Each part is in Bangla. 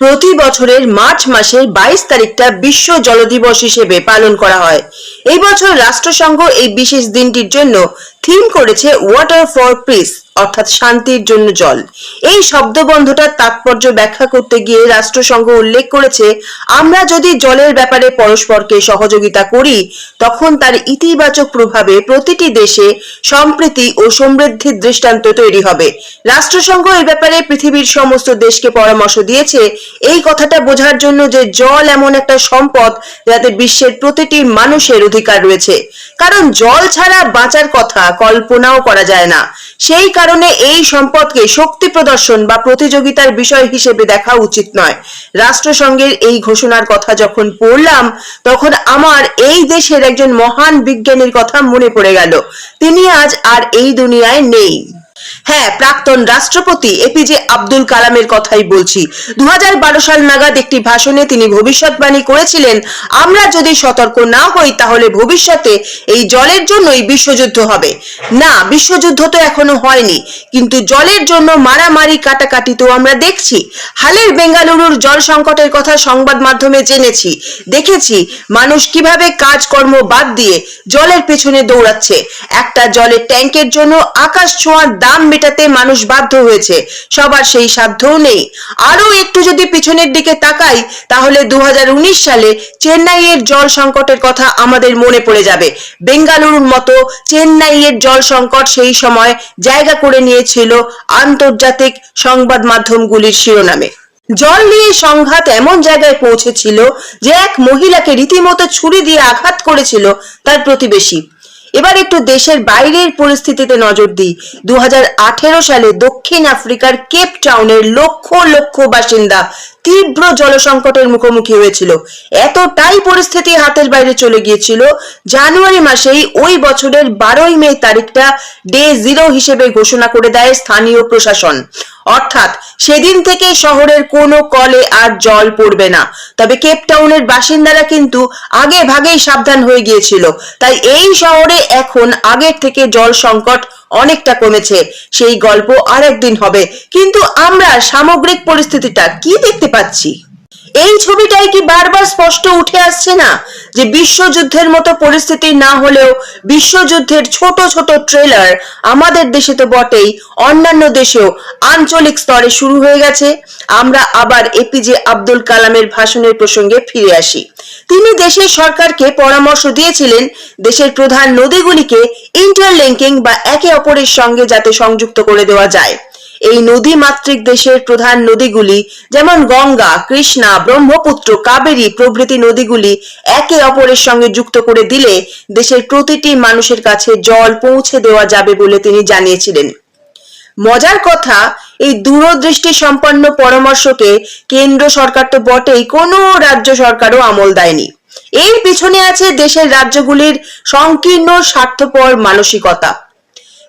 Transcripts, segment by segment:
প্রতি বছরের মার্চ মাসের বাইশ তারিখটা বিশ্ব জল দিবস হিসেবে পালন করা হয়। এই বছর রাষ্ট্রসংঘ এই বিশেষ দিনটির জন্য থিম করেছে ওয়াটার ফর পিস অর্থাৎ শান্তির জন্য জল। এই শব্দবন্ধটার তাৎপর্য ব্যাখ্যা করতে গিয়ে রাষ্ট্রসংঘ উল্লেখ করেছে, আমরা যদি জলের ব্যাপারে পরস্পরকে সহযোগিতা করি, তখন তার ইতিবাচক প্রভাবে প্রতিটি দেশে সম্প্রীতি ও সমৃদ্ধির দৃষ্টান্ত তৈরি হবে। রাষ্ট্রসংঘ এই ব্যাপারে পৃথিবীর সমস্ত দেশকে পরামর্শ দিয়েছে, এই কথাটা বোঝার জন্য যে জল এমন একটা সম্পদ যাতে বিশ্বের প্রতিটি মানুষের অধিকার রয়েছে। কারণ জল ছাড়া বাঁচার কথা কল্পনাও করা যায় না। সেই এই সম্পদকে শক্তি প্রদর্শন বা প্রতিযোগিতার বিষয় হিসেবে দেখা উচিত নয়। রাষ্ট্রসংঘের এই ঘোষণার কথা যখন পড়লাম, তখন আমার এই দেশের একজন মহান বিজ্ঞানীর কথা মনে পড়ে গেল। তিনি আজ আর এই দুনিয়ায় নেই। হ্যাঁ প্রাক্তন রাষ্ট্রপতি এপিজে আব্দুল কালামের কথাই বলছি। দু সাল নাগাদ একটি ভাষণে তিনি ভবিষ্যৎবাণী করেছিলেন, আমরা যদি সতর্ক না হই, তাহলে ভবিষ্যতে এই জলের জন্যই বিশ্বযুদ্ধ হবে। না, বিশ্বযুদ্ধ তো এখনও হয়নি, কিন্তু জলের জন্য মারামারি, কাটাকাটি তো আমরা দেখছি। হালের বেঙ্গালুরুর জল সংকটের কথা সংবাদ মাধ্যমে জেনেছি। দেখেছি মানুষ কীভাবে কাজকর্ম বাদ দিয়ে জলের পেছনে দৌড়াচ্ছে। একটা জলের ট্যাঙ্কের জন্য আকাশ ছোঁয়ার দাম মেটাতে মানুষ বাধ্য হয়েছে। সবার সেই সাধ্যও নেই। আরও একটু যদি পিছনের দিকে তাকাই, তাহলে দু সালে চেন্নাইয়ের জল সংকটের কথা আমাদের মনে পড়ে যাবে। বেঙ্গালুরুর মতো চেন্নাইয়ের জল সংকট সেই সময় জায়গা করে নিয়েছিল আন্তর্জাতিক সংবাদ মাধ্যমগুলির শিরোনামে। জল নিয়ে সংঘাত এমন জায়গায় পৌঁছেছিল যে এক মহিলাকে রীতিমতো ছুরি দিয়ে আঘাত করেছিল তার প্রতিবেশী। এবার একটু দেশের বাইরের পরিস্থিতিতে নজর দিই। দু হাজার আঠেরো সালে দক্ষিণ আফ্রিকার কেপ টাউনের লক্ষ লক্ষ বাসিন্দা তীব্র জলসংকটের মুখোমুখি হয়েছিল। এতটাই পরিস্থিতি হাতের বাইরে চলে গিয়েছিল। জানুয়ারি মাসেই ওই বছরের বারোই মে তারিখটা ডে জিরো হিসেবে ঘোষণা করে দেয় স্থানীয় প্রশাসন। অর্থাৎ সেদিন থেকে শহরের কোনো কলে আর জল পড়বে না। তবে কেপ টাউনের বাসিন্দারা কিন্তু আগে ভাগেই সাবধান হয়ে গিয়েছিল। তাই এই শহরে এখন আগের থেকে জল সংকট অনেকটা কমেছে। সেই গল্প আরেকদিন হবে। কিন্তু আমরা সামগ্রিক পরিস্থিতিটা কি দেখতে পাচ্ছি। এই ছবিটাই কি বারবার স্পষ্ট উঠে আসছে না যে বিশ্বযুদ্ধের মতো পরিস্থিতি না হলেও বিশ্বযুদ্ধের ছোট ছোট ট্রেলার আমাদের দেশে তো বটেই, অন্যান্য দেশেও আঞ্চলিক স্তরে শুরু হয়ে গেছে। আমরা আবার এপিজে আব্দুল কালামের ভাষণের প্রসঙ্গে ফিরে আসি। তিনি দেশের সরকারকে পরামর্শ দিয়েছিলেন দেশের প্রধান নদীগুলিকে ইন্টারলিঙ্কিং বা একে অপরের সঙ্গে যাতে সংযুক্ত করে দেওয়া যায়। এই নদী মাতৃক দেশের প্রধান নদীগুলি যেমন গঙ্গা, কৃষ্ণা, ব্রহ্মপুত্র, কাবেরী প্রভৃতি নদীগুলি একে অপরের সঙ্গে যুক্ত করে দিলে দেশের প্রতিটি মানুষের কাছে জল পৌঁছে দেওয়া যাবে বলে তিনি জানিয়েছিলেন। মজার কথা, এই দূরদৃষ্টি সম্পন্ন পরামর্শকে কেন্দ্র সরকার তো বটেই, কোনো রাজ্য সরকারও আমল দেয়নি। এর পিছনে আছে দেশের রাজ্যগুলির সংকীর্ণ, স্বার্থপর মানসিকতা।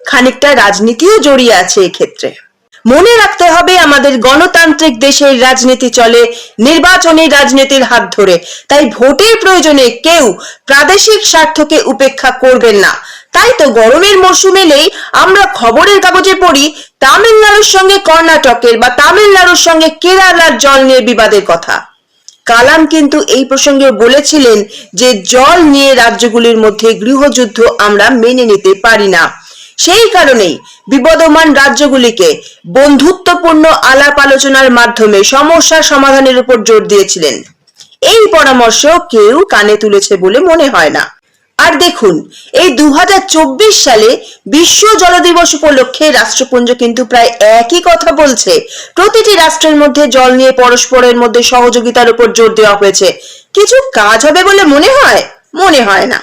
খানিকটা রাজনীতিও জড়িয়ে আছে এক্ষেত্রে। মনে রাখতে হবে, আমাদের গণতান্ত্রিক দেশের রাজনীতি চলে নির্বাচনী রাজনীতির হাত ধরে। তাই ভোটের প্রয়োজনে কেউ প্রাদেশিক স্বার্থকে উপেক্ষা করবেন না। তাই তো গরমের মরশুম এলেই আমরা খবরের কাগজে পড়ি, তামিলনাড়ুর সঙ্গে কর্ণাটকের বা তামিলনাড়ুর সঙ্গে কেরালার জল নিয়ে বিবাদের কথা। কালাম কিন্তু এই প্রসঙ্গে বলেছিলেন যে, জল নিয়ে রাজ্যগুলির মধ্যে গৃহযুদ্ধ আমরা মেনে নিতে পারি না। সেই কারণেই বিবদমান রাজ্যগুলিকে বন্ধুত্বপূর্ণ আলাপ আলোচনার মাধ্যমে সমস্যার সমাধানের উপর জোর দিয়েছিলেন। এই পরামর্শ কেউ কানে তুলেছে বলে মনে হয় না। আর দেখুন, এই দু হাজার চব্বিশ সালে বিশ্ব জল দিবস উপলক্ষে রাষ্ট্রপুঞ্জ কিন্তু প্রায় একই কথা বলছে। প্রতিটি রাষ্ট্রের মধ্যে জল নিয়ে পরস্পরের মধ্যে সহযোগিতার উপর জোর দেওয়া হয়েছে। কিছু কাজ হবে বলে মনে হয়? মনে হয় না।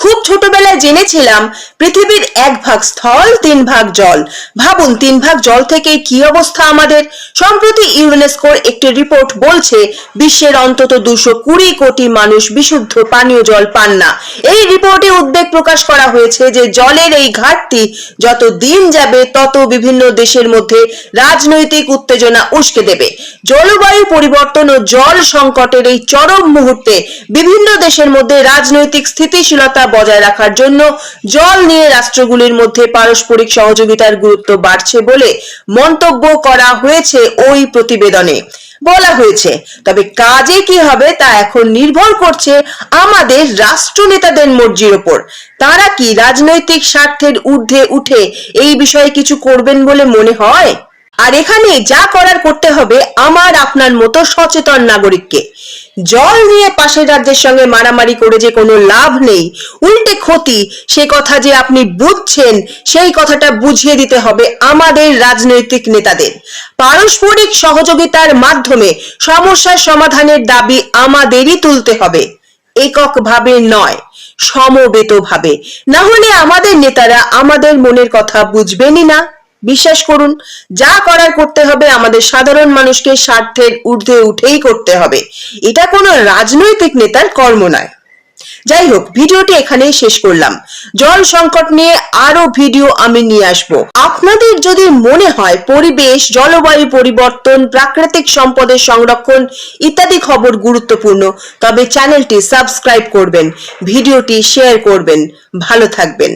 খুব ছোটবেলায় জেনেছিলাম, পৃথিবীর এক ভাগ স্থল, তিন ভাগ জল। ভাবুন, তিন ভাগ জল থেকে কি অবস্থা আমাদের? সম্প্রতি ইউনেস্কোর একটি রিপোর্ট বলছে, বিশ্বের অন্তত দুশো কুড়ি কোটি মানুষ বিশুদ্ধ পানীয় জল পান না। এই রিপোর্টে উদ্বেগ প্রকাশ করা হয়েছে যে জলের এই ঘাটতি যত দিন যাবে, তত বিভিন্ন দেশের মধ্যে রাজনৈতিক উত্তেজনা উস্কে দেবে। জলবায়ু পরিবর্তন ও জল সংকটের এই চরম মুহূর্তে বিভিন্ন দেশের মধ্যে রাজনৈতিক স্থিতিশীলতা বজায় রাখার জন্য জল নিয়ে রাষ্ট্রগুলির মধ্যে পারস্পরিক সহযোগিতার গুরুত্ব বাড়ছে বলে মন্তব্য করা হয়েছে ওই প্রতিবেদনে। বলা হয়েছে, তবে কাজে কি হবে তা এখন নির্ভর করছে আমাদের রাষ্ট্রনেতাদের মর্জির ওপর। তারা কি রাজনৈতিক স্বার্থের ঊর্ধ্বে উঠে এই বিষয়ে কিছু করবেন বলে মনে হয়? আর এখানে যা করার করতে হবে আমার আপনার মতো সচেতন নাগরিককে। জল নিয়ে পাশের রাজ্যের সঙ্গে মারামারি করে যে কোনো লাভ নেই, উল্টে ক্ষতি, সে কথা যে আপনি বুঝছেন, সেই কথাটা বুঝিয়ে দিতে হবে আমাদের রাজনৈতিক নেতাদের। পারস্পরিক সহযোগিতার মাধ্যমে সমস্যার সমাধানের দাবি আমাদেরই তুলতে হবে। এককভাবে নয়, সমবেতভাবে। না হলে আমাদের নেতারা আমাদের মনের কথা বুঝবেনই না। বিশ্বাস করুন, যা করার করতে হবে আমাদের সাধারণ মানুষকে স্বার্থের ঊর্ধ্বে উঠেই করতে হবে। এটা কোনো রাজনৈতিক নেতার কর্ম নয়। যাই হোক, ভিডিওটি এখানেই শেষ করলাম। জল সংকট নিয়ে আরও ভিডিও আমি নিয়ে আসব। আপনাদের যদি মনে হয় পরিবেশ, জলবায়ু পরিবর্তন, প্রাকৃতিক সম্পদের সংরক্ষণ ইত্যাদি খবর গুরুত্বপূর্ণ, তবে চ্যানেলটি সাবস্ক্রাইব করবেন, ভিডিওটি শেয়ার করবেন। ভালো থাকবেন।